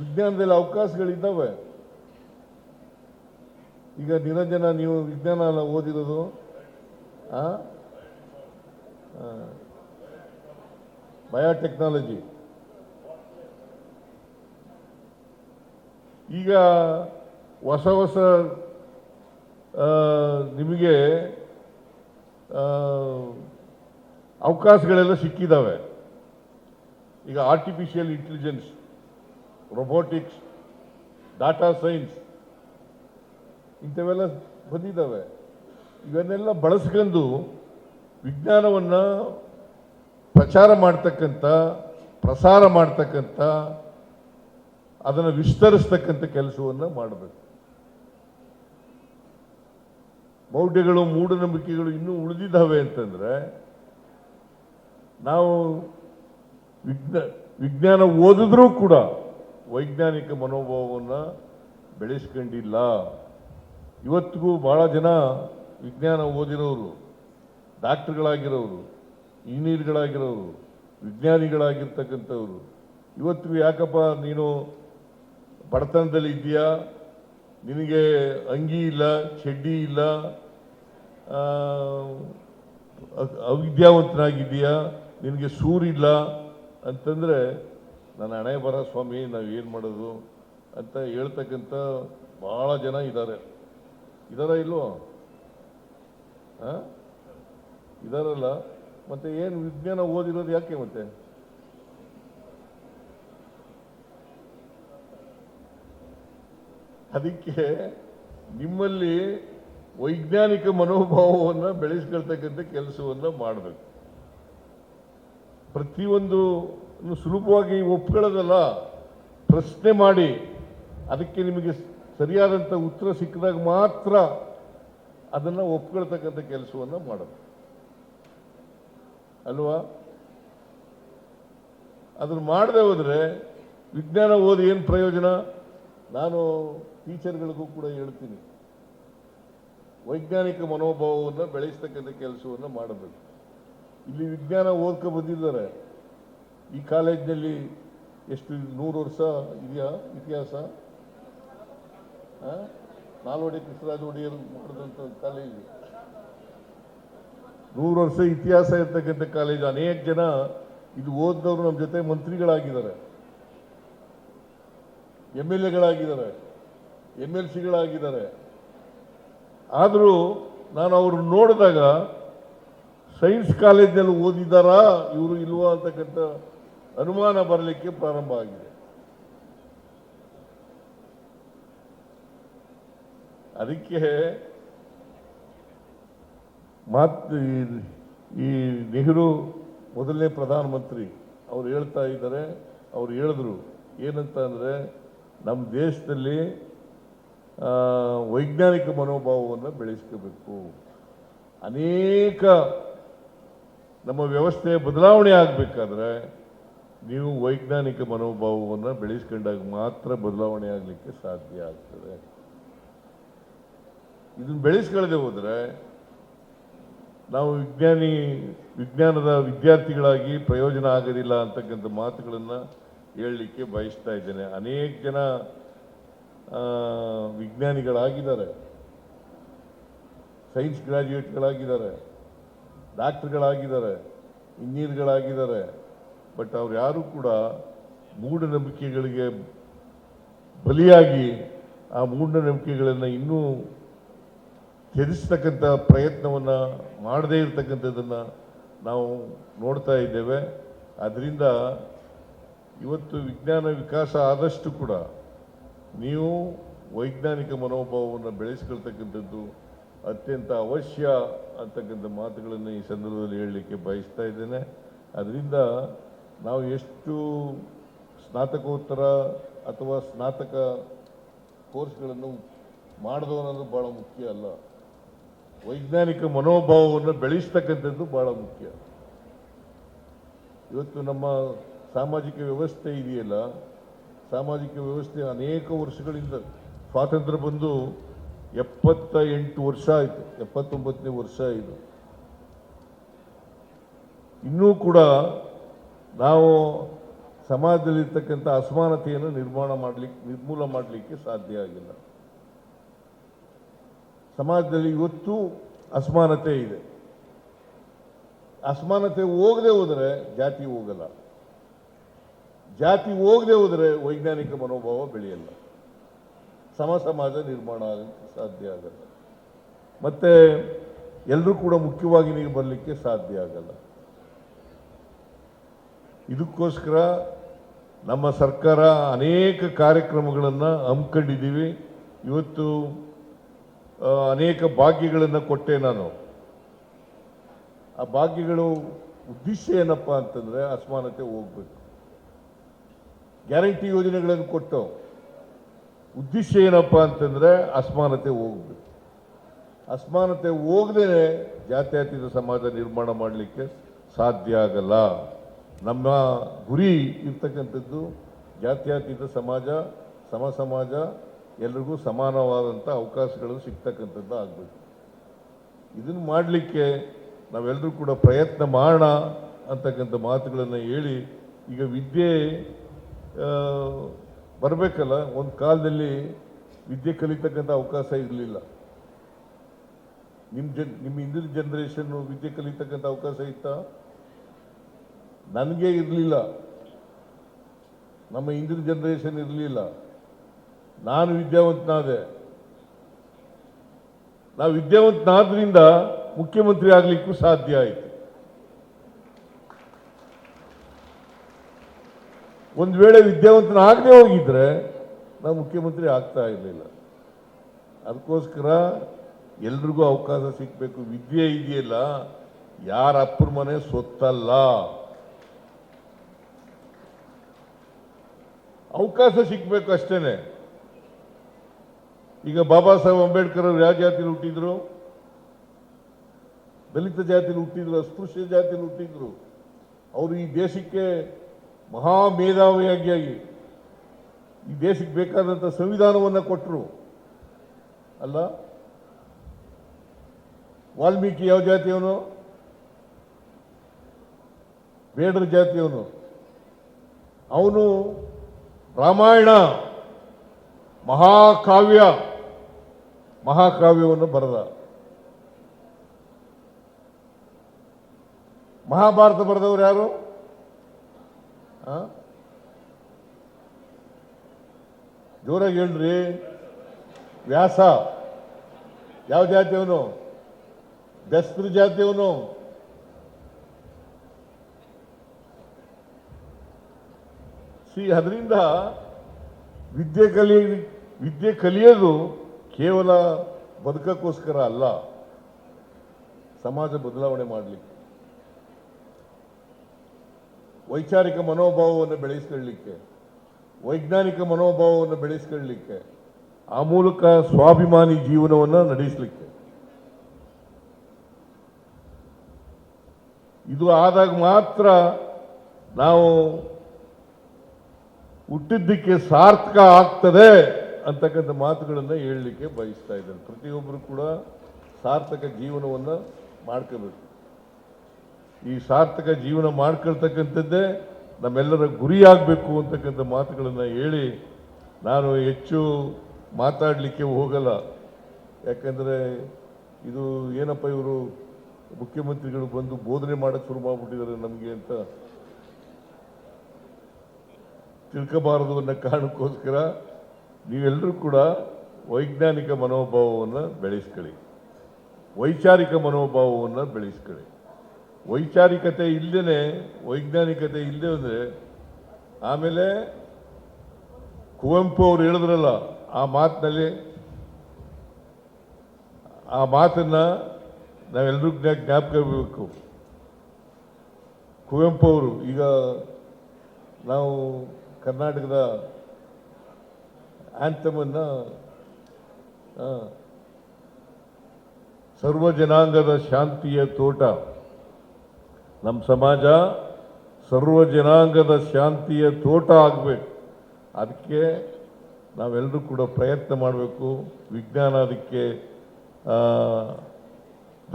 ವಿಜ್ಞಾನದಲ್ಲಿ ಅವಕಾಶಗಳಿದ್ದಾವೆ. ಈಗ ನಿರಂಜನ, ನೀವು ವಿಜ್ಞಾನ ಎಲ್ಲ ಓದಿರೋದು ಬಯೋಟೆಕ್ನಾಲಜಿ ಈಗ ಹೊಸ ಹೊಸ ನಿಮಗೆ ಅವಕಾಶಗಳೆಲ್ಲ ಸಿಕ್ಕಿದ್ದಾವೆ ಈಗ artificial intelligence robotics data science ಇಂಥವೆಲ್ಲ ಬಂದಿದ್ದಾವೆ. ಇವನ್ನೆಲ್ಲ ಬಳಸ್ಕೊಂಡು ವಿಜ್ಞಾನವನ್ನು ಪ್ರಚಾರ ಮಾಡ್ತಕ್ಕಂಥ, ಪ್ರಸಾರ ಮಾಡ್ತಕ್ಕಂಥ, ಅದನ್ನು ವಿಸ್ತರಿಸ್ತಕ್ಕಂಥ ಕೆಲಸವನ್ನು ಮಾಡಬೇಕು. ಮೌಢ್ಯಗಳು, ಮೂಢನಂಬಿಕೆಗಳು ಇನ್ನೂ ಉಳಿದಿದ್ದಾವೆ ಅಂತಂದರೆ, ನಾವು ವಿಜ್ಞ, ವಿಜ್ಞಾನ ಓದಿದ್ರೂ ಕೂಡ ವೈಜ್ಞಾನಿಕ ಮನೋಭಾವವನ್ನು ಬೆಳೆಸ್ಕೊಂಡಿಲ್ಲ. ಇವತ್ತಿಗೂ ಭಾಳ ಜನ ವಿಜ್ಞಾನ ಓದಿರೋರು, ಡಾಕ್ಟ್ರ್ಗಳಾಗಿರೋರು, ಇಂಜಿನಿಯರ್ಗಳಾಗಿರೋರು, ವಿಜ್ಞಾನಿಗಳಾಗಿರ್ತಕ್ಕಂಥವ್ರು. ಇವತ್ತಿಗೂ ಯಾಕಪ್ಪ ನೀನು ಬಡತನದಲ್ಲಿ ಇದೆಯಾ ನಿನಗೆ ಅಂಗಿ ಇಲ್ಲ, ಚಡ್ಡಿ ಇಲ್ಲ ಅವಿದ್ಯಾವಂತನಾಗಿದೆಯಾ ನಿನಗೆ ಸೂರಿಲ್ಲ ಅಂತಂದರೆ ನನ್ನ ಹಣೆ ಬರ ಸ್ವಾಮಿ, ನಾವು ಏನು ಮಾಡೋದು ಅಂತ ಹೇಳ್ತಕ್ಕಂಥ ಭಾಳ ಜನ ಇದ್ದಾರೆ ಇದಾರ ಇಲ್ವೋ? ಆ? ಇದಾರಲ್ಲ? ಮತ್ತೆ ಏನು ವಿಜ್ಞಾನ ಓದಿರೋದು ಯಾಕೆ ಮತ್ತೆ? ಅದಕ್ಕೆ ನಿಮ್ಮಲ್ಲಿ ವೈಜ್ಞಾನಿಕ ಮನೋಭಾವವನ್ನು ಬೆಳೆಸ್ಕೊಳ್ತಕ್ಕಂಥ ಕೆಲಸವನ್ನು ಮಾಡಬೇಕು. ಪ್ರತಿಯೊಂದು ಸುಲಭವಾಗಿ ಒಪ್ಕೊಳ್ಳೋದಲ್ಲ, ಪ್ರಶ್ನೆ ಮಾಡಿ, ಅದಕ್ಕೆ ನಿಮಗೆ ಸರಿಯಾದಂಥ ಉತ್ತರ ಸಿಕ್ಕಿದಾಗ ಮಾತ್ರ ಅದನ್ನು ಒಪ್ಕೊಳ್ತಕ್ಕಂಥ ಕೆಲಸವನ್ನು ಮಾಡೋದು. ಅಲ್ವಾ? ಅದನ್ನು ಮಾಡದೆ ಹೋದರೆ ವಿಜ್ಞಾನ ಓದಿ ಏನು ಪ್ರಯೋಜನ? ನಾನು ಟೀಚರ್ಗಳಿಗೂ ಕೂಡ ಹೇಳ್ತೀನಿ, ವೈಜ್ಞಾನಿಕ ಮನೋಭಾವವನ್ನು ಬೆಳೆಸ್ತಕ್ಕಂಥ ಕೆಲಸವನ್ನು ಮಾಡಬೇಕು. ಇಲ್ಲಿ ವಿಜ್ಞಾನ ಓದ್ಕೊ ಬಂದಿದ್ದಾರೆ. ಈ ಕಾಲೇಜಿನಲ್ಲಿ ಎಷ್ಟು ನೂರು ವರ್ಷ ಇದೆಯಾ ಇತಿಹಾಸ? ನಾಲ್ವಡಿ ಕೃಷ್ಣರಾಜ ಒಡೆಯರು ಮಾಡಿದಂಥ ಕಾಲೇಜು. ನೂರು ವರ್ಷ ಇತಿಹಾಸ ಇರ್ತಕ್ಕಂಥ ಕಾಲೇಜ್. ಅನೇಕ ಜನ ಇದು ಓದಿದವರು ನಮ್ಮ ಜೊತೆ ಮಂತ್ರಿಗಳಾಗಿದ್ದಾರೆ. ಎಂ ಎಲ್ ಎಗಳಾಗಿದ್ದಾರೆ. ಎಂ ಎಲ್ ಸಿಗಳಾಗಿದ್ದಾರೆ. ಆದರೂ ನಾನು ಅವ್ರನ್ನ ನೋಡಿದಾಗ ಸೈನ್ಸ್ ಕಾಲೇಜ್ನಲ್ಲಿ ಓದಿದಾರಾ? ಇವರು ಇಲ್ವಾ ಅಂತಕ್ಕಂಥ ಅನುಮಾನ ಬರಲಿಕ್ಕೆ ಪ್ರಾರಂಭ ಆಗಿದೆ. ಅದಕ್ಕೆ ಮಾತು ಈ- ನೆಹರು ಮೊದಲನೇ ಪ್ರಧಾನಮಂತ್ರಿ, ಅವ್ರು ಹೇಳ್ತಾ ಇದ್ದಾರೆ, ಅವ್ರು ಹೇಳಿದ್ರು, ಏನಂತ ಅಂದರೆ ನಮ್ಮ ದೇಶದಲ್ಲಿ ವೈಜ್ಞಾನಿಕ ಮನೋಭಾವವನ್ನು ಬೆಳೆಸ್ಕೋಬೇಕು. ಅನೇಕ ನಮ್ಮ ವ್ಯವಸ್ಥೆ ಬದಲಾವಣೆ ಆಗಬೇಕಾದ್ರೆ ನೀವು ವೈಜ್ಞಾನಿಕ ಮನೋಭಾವವನ್ನು ಬೆಳೆಸ್ಕೊಂಡಾಗ ಮಾತ್ರ ಬದಲಾವಣೆ ಆಗಲಿಕ್ಕೆ ಸಾಧ್ಯ ಆಗ್ತದೆ. ಇದನ್ನು ಬೆಳೆಸ್ಕೊಳ್ಳದೆ ಹೋದರೆ ನಾವು ವಿಜ್ಞಾನಿ, ವಿಜ್ಞಾನದ ವಿದ್ಯಾರ್ಥಿಗಳಾಗಿ ಪ್ರಯೋಜನ ಆಗೋದಿಲ್ಲ ಅಂತಕ್ಕಂಥ ಮಾತುಗಳನ್ನು ಹೇಳಲಿಕ್ಕೆ ಬಯಸ್ತಾ ಇದ್ದೇನೆ. ಅನೇಕ ಜನ ವಿಜ್ಞಾನಿಗಳಾಗಿದ್ದಾರೆ. ಸೈನ್ಸ್ ಗ್ರಾಜ್ಯುಯೇಟ್ಗಳಾಗಿದ್ದಾರೆ ಡಾಕ್ಟರ್ಗಳಾಗಿದ್ದಾರೆ, ಇಂಜಿನಿಯರ್ಗಳಾಗಿದ್ದಾರೆ, ಬಟ್ ಅವ್ರು ಯಾರೂ ಕೂಡ ಮೂಢನಂಬಿಕೆಗಳಿಗೆ ಬಲಿಯಾಗಿ ಆ ಮೂಢನಂಬಿಕೆಗಳನ್ನು ಇನ್ನೂ ತ್ಯಜಿಸ್ತಕ್ಕಂಥ ಪ್ರಯತ್ನವನ್ನು ಮಾಡದೇ ಇರತಕ್ಕಂಥದ್ದನ್ನು ನಾವು ನೋಡ್ತಾ ಇದ್ದೇವೆ. ಅದರಿಂದ ಇವತ್ತು ವಿಜ್ಞಾನ ವಿಕಾಸ ಆದಷ್ಟು ಕೂಡ ನೀವು ವೈಜ್ಞಾನಿಕ ಮನೋಭಾವವನ್ನು ಬೆಳೆಸ್ಕೊಳ್ತಕ್ಕಂಥದ್ದು ಅತ್ಯಂತ ಅವಶ್ಯ ಅಂತಕ್ಕಂಥ ಮಾತುಗಳನ್ನು ಈ ಸಂದರ್ಭದಲ್ಲಿ ಹೇಳಲಿಕ್ಕೆ ಬಯಸ್ತಾ ಇದ್ದೇನೆ. ಅದರಿಂದ ನಾವು ಎಷ್ಟು ಸ್ನಾತಕೋತ್ತರ ಅಥವಾ ಸ್ನಾತಕ ಕೋರ್ಸ್ಗಳನ್ನು ಅನ್ನೋದು ಭಾಳ ಮುಖ್ಯ ಅಲ್ಲ. ವೈಜ್ಞಾನಿಕ ಮನೋಭಾವವನ್ನು ಬೆಳೆಸ್ತಕ್ಕಂಥದ್ದು ಭಾಳ ಮುಖ್ಯ. ಇವತ್ತು ನಮ್ಮ ಸಾಮಾಜಿಕ ವ್ಯವಸ್ಥೆ ಇದೆಯಲ್ಲ? ಸಾಮಾಜಿಕ ವ್ಯವಸ್ಥೆ ಅನೇಕ ವರ್ಷಗಳಿಂದ ಸ್ವಾತಂತ್ರ್ಯ ಬಂದು ಎಪ್ಪತ್ತ ಎಂಟು ವರ್ಷ ಆಯಿತು. ಎಪ್ಪತ್ತೊಂಬತ್ತನೇ ವರ್ಷ ಇದು. ಇನ್ನೂ ಕೂಡ ನಾವು ಸಮಾಜದಲ್ಲಿರ್ತಕ್ಕಂಥ ಅಸಮಾನತೆಯನ್ನು ನಿರ್ಮಾಣ ಮಾಡಲಿಕ್ಕೆ ನಿರ್ಮೂಲ ಮಾಡಲಿಕ್ಕೆ ಸಾಧ್ಯ ಆಗಿಲ್ಲ. ಸಮಾಜದಲ್ಲಿ ಇವತ್ತು ಅಸಮಾನತೆ ಇದೆ. ಅಸಮಾನತೆ ಹೋಗದೆ ಹೋದರೆ ಜಾತಿ ಹೋಗಲ್ಲ. ಜಾತಿ ಹೋಗದೆ ಹೋದರೆ ವೈಜ್ಞಾನಿಕ ಮನೋಭಾವ ಬೆಳೆಯಲ್ಲ. ಸಮ ಸಮಾಜ ನಿರ್ಮಾಣ ಆಗಕ್ಕೆ ಸಾಧ್ಯ ಆಗಲ್ಲ. ಮತ್ತೆ ಎಲ್ಲರೂ ಕೂಡ ಮುಖ್ಯವಾಗಿ ನೀವು ಬರಲಿಕ್ಕೆ ಸಾಧ್ಯ ಆಗಲ್ಲ. ಇದಕ್ಕೋಸ್ಕರ ನಮ್ಮ ಸರ್ಕಾರ ಅನೇಕ ಕಾರ್ಯಕ್ರಮಗಳನ್ನು ಹಮ್ಮಿಕೊಂಡಿದ್ದೀವಿ. ಇವತ್ತು ಅನೇಕ ಭಾಗ್ಯಗಳನ್ನು ಕೊಟ್ಟೆ ನಾನು. ಆ ಭಾಗ್ಯಗಳು ಉದ್ದೇಶ ಏನಪ್ಪ ಅಂತಂದ್ರೆ ಅಸಮಾನತೆ ಹೋಗ್ಬೇಕು. ಗ್ಯಾರಂಟಿ ಯೋಜನೆಗಳನ್ನು ಕೊಟ್ಟು ಉದ್ದೇಶ ಏನಪ್ಪ ಅಂತಂದ್ರೆ ಅಸಮಾನತೆ ಹೋಗ್ಬೇಕು. ಅಸಮಾನತೆ ಹೋಗದೇ ಜಾತ್ಯತೀತ ಸಮಾಜ ನಿರ್ಮಾಣ ಮಾಡಲಿಕ್ಕೆ ಸಾಧ್ಯ ಆಗಲ್ಲ. ನಮ್ಮ ಗುರಿ ಇರ್ತಕ್ಕಂಥದ್ದು ಜಾತ್ಯತೀತ ಸಮಾಜ, ಸಮ ಸಮಾಜ, ಎಲ್ರಿಗೂ ಸಮಾನವಾದಂಥ ಅವಕಾಶಗಳು ಸಿಗ್ತಕ್ಕಂಥದ್ದು ಆಗಬೇಕು. ಇದನ್ನು ಮಾಡಲಿಕ್ಕೆ ನಾವೆಲ್ಲರೂ ಕೂಡ ಪ್ರಯತ್ನ ಮಾಡೋಣ ಅಂತಕ್ಕಂಥ ಮಾತುಗಳನ್ನು ಹೇಳಿ ಈಗ ವಿದ್ಯೆ ಬರಬೇಕಲ್ಲ, ಒಂದು ಕಾಲದಲ್ಲಿ ವಿದ್ಯೆ ಕಲಿತಕ್ಕಂಥ ಅವಕಾಶ ಇರಲಿಲ್ಲ. ನಿಮ್ಮ ಜನ್, ನಿಮ್ಮ ಹಿಂದಿನ ಜನ್ರೇಷನ್ನು ವಿದ್ಯೆ ಕಲಿತಕ್ಕಂಥ ಅವಕಾಶ ಇತ್ತಾ? ನನಗೆ ಇರಲಿಲ್ಲ. ನಮ್ಮ ಹಿಂದಿನ ಜನ್ರೇಷನ್ ಇರಲಿಲ್ಲ. ನಾನು ವಿದ್ಯಾವಂತನಾದೆ. ನಾವು ವಿದ್ಯಾವಂತನಾದ್ರಿಂದ ಮುಖ್ಯಮಂತ್ರಿ ಆಗಲಿಕ್ಕೂ ಸಾಧ್ಯ ಆಯಿತು. ಒಂದು ವೇಳೆ ವಿದ್ಯಾವಂತನಾಗದೆ ಹೋಗಿದ್ರೆ ನಾವು ಮುಖ್ಯಮಂತ್ರಿ ಆಗ್ತಾ ಇರಲಿಲ್ಲ. ಅದಕ್ಕೋಸ್ಕರ ಎಲ್ರಿಗೂ ಅವಕಾಶ ಸಿಗಬೇಕು. ವಿದ್ಯೆ ಇದೆಯಲ್ಲ, ಯಾರ ಅಪ್ಪರ ಮನೆ ಸೊತ್ತಲ್ಲ. ಅವಕಾಶ ಸಿಗ್ಬೇಕು ಅಷ್ಟೇನೆ. ಈಗ ಬಾಬಾ ಸಾಹೇಬ್ ಅಂಬೇಡ್ಕರ್ ಅವರು ಯಾವ ಜಾತಿಲಿ ಹುಟ್ಟಿದ್ರು? ದಲಿತ ಜಾತಿಲಿ ಹುಟ್ಟಿದ್ರು, ಅಸ್ಪೃಶ್ಯ ಜಾತಿಲಿ ಹುಟ್ಟಿದ್ರು. ಅವರು ಈ ದೇಶಕ್ಕೆ ಮಹಾ ಮೇಧಾವಿಯಾಗಿ ಈ ದೇಶಕ್ಕೆ ಬೇಕಾದಂಥ ಸಂವಿಧಾನವನ್ನು ಕೊಟ್ಟರು ಅಲ್ಲ? ವಾಲ್ಮೀಕಿ ಯಾವ ಜಾತಿಯವನು? ಬೇಡರ ಜಾತಿಯವನು. ಅವನು ರಾಮಾಯಣ, ಮಹಾಕಾವ್ಯ, ಮಹಾಕಾವ್ಯವನ್ನು ಬರೆದ. ಮಹಾಭಾರತ ಬರೆದವರು ಯಾರು? ಜೋರಾಗಿ ಹೇಳ್ರಿ. ವ್ಯಾಸ. ಯಾವ ಜಾತಿಯವನು ಬೆಸ್ತ್ರ ಜಾತಿಯವನು ಸಿ ಅದರಿಂದ ವಿದ್ಯೆ ಕಲಿ, ವಿದ್ಯೆ ಕಲಿಯೋದು ಕೇವಲ ಬದುಕಕ್ಕೋಸ್ಕರ ಅಲ್ಲ. ಸಮಾಜ ಬದಲಾವಣೆ ಮಾಡಲಿಕ್ಕೆ. ವೈಚಾರಿಕ ಮನೋಭಾವವನ್ನು ಬೆಳೆಸ್ಕೊಳ್ಳಿಕ್ಕೆ, ವೈಜ್ಞಾನಿಕ ಮನೋಭಾವವನ್ನು ಬೆಳೆಸ್ಕೊಳ್ಳಿಕ್ಕೆ, ಆ ಮೂಲಕ ಸ್ವಾಭಿಮಾನಿ ಜೀವನವನ್ನು ನಡೆಸಲಿಕ್ಕೆ. ಇದು ಆದಾಗ ಮಾತ್ರ ನಾವು ಹುಟ್ಟಿದ್ದಕ್ಕೆ ಸಾರ್ಥಕ ಆಗ್ತದೆ ಅಂತಕ್ಕಂಥ ಮಾತುಗಳನ್ನು ಹೇಳಲಿಕ್ಕೆ ಬಯಸ್ತಾ ಇದ್ದಾರೆ ಪ್ರತಿಯೊಬ್ಬರು ಕೂಡ ಸಾರ್ಥಕ ಜೀವನವನ್ನು ಮಾಡ್ಕೋಬೇಕು. ಈ ಸಾರ್ಥಕ ಜೀವನ ಮಾಡ್ಕೊಳ್ತಕ್ಕಂಥದ್ದೇ ನಮ್ಮೆಲ್ಲರ ಗುರಿಯಾಗಬೇಕು ಅಂತಕ್ಕಂಥ ಮಾತುಗಳನ್ನು ಹೇಳಿ ನಾನು ಹೆಚ್ಚು ಮಾತಾಡಲಿಕ್ಕೆ ಹೋಗಲ್ಲ. ಯಾಕಂದರೆ ಇದು ಏನಪ್ಪ ಇವರು ಮುಖ್ಯಮಂತ್ರಿಗಳು ಬಂದು ಬೋಧನೆ ಮಾಡೋಕ್ಕೆ ಶುರು ಮಾಡಿಬಿಟ್ಟಿದ್ದಾರೆ ನಮಗೆ ಅಂತ ತಿಳ್ಕೋಬಾರದು ಅನ್ನೋ ಕಾರಣಕ್ಕೋಸ್ಕರ ನೀವೆಲ್ಲರೂ ಕೂಡ ವೈಜ್ಞಾನಿಕ ಮನೋಭಾವವನ್ನು ಬೆಳೆಸ್ಕೊಳ್ಳಿ. ವೈಚಾರಿಕ ಮನೋಭಾವವನ್ನು ಬೆಳೆಸ್ಕೊಳ್ಳಿ. ವೈಚಾರಿಕತೆ ಇಲ್ಲದೇ ವೈಜ್ಞಾನಿಕತೆ ಇಲ್ಲದೆ ಅಂದರೆ ಆಮೇಲೆ ಕುವೆಂಪು ಅವರು ಹೇಳಿದ್ರಲ್ಲ, ಆ ಮಾತಿನಲ್ಲಿ, ಆ ಮಾತನ್ನು ನಾವೆಲ್ಲರೂ ಜ್ಞಾ, ಜ್ಞಾಪಕ ಇರಬೇಕು. ಕುವೆಂಪು ಅವರು, ಈಗ ನಾವು ಕರ್ನಾಟಕದ ಆ್ಯಂಥಮನ್ನು ಸರ್ವ ಜನಾಂಗದ ಶಾಂತಿಯ ತೋಟ. ನಮ್ಮ ಸಮಾಜ ಸರ್ವ ಜನಾಂಗದ ಶಾಂತಿಯ ತೋಟ ಆಗಬೇಕು. ಅದಕ್ಕೆ ನಾವೆಲ್ಲರೂ ಕೂಡ ಪ್ರಯತ್ನ ಮಾಡಬೇಕು. ವಿಜ್ಞಾನ ಅದಕ್ಕೆ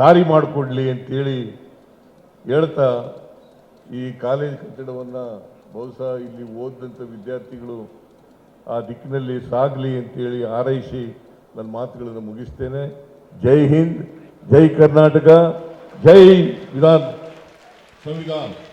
ದಾರಿ ಮಾಡಿಕೊಡ್ಲಿ ಅಂತೇಳಿ ಹೇಳ್ತಾ ಈ ಕಾಲೇಜ್ ಕಟ್ಟಡವನ್ನು ಬಹುಶಃ ಇಲ್ಲಿ ಓದಿದಂಥ ವಿದ್ಯಾರ್ಥಿಗಳು ಆ ದಿಕ್ಕಿನಲ್ಲಿ ಸಾಗಲಿ ಅಂತೇಳಿ ಹಾರೈಸಿ ನನ್ನ ಮಾತುಗಳನ್ನು ಮುಗಿಸ್ತೇನೆ. ಜೈ ಹಿಂದ್, ಜೈ ಕರ್ನಾಟಕ, ಜೈ ವಿಧಾನ್. 저희가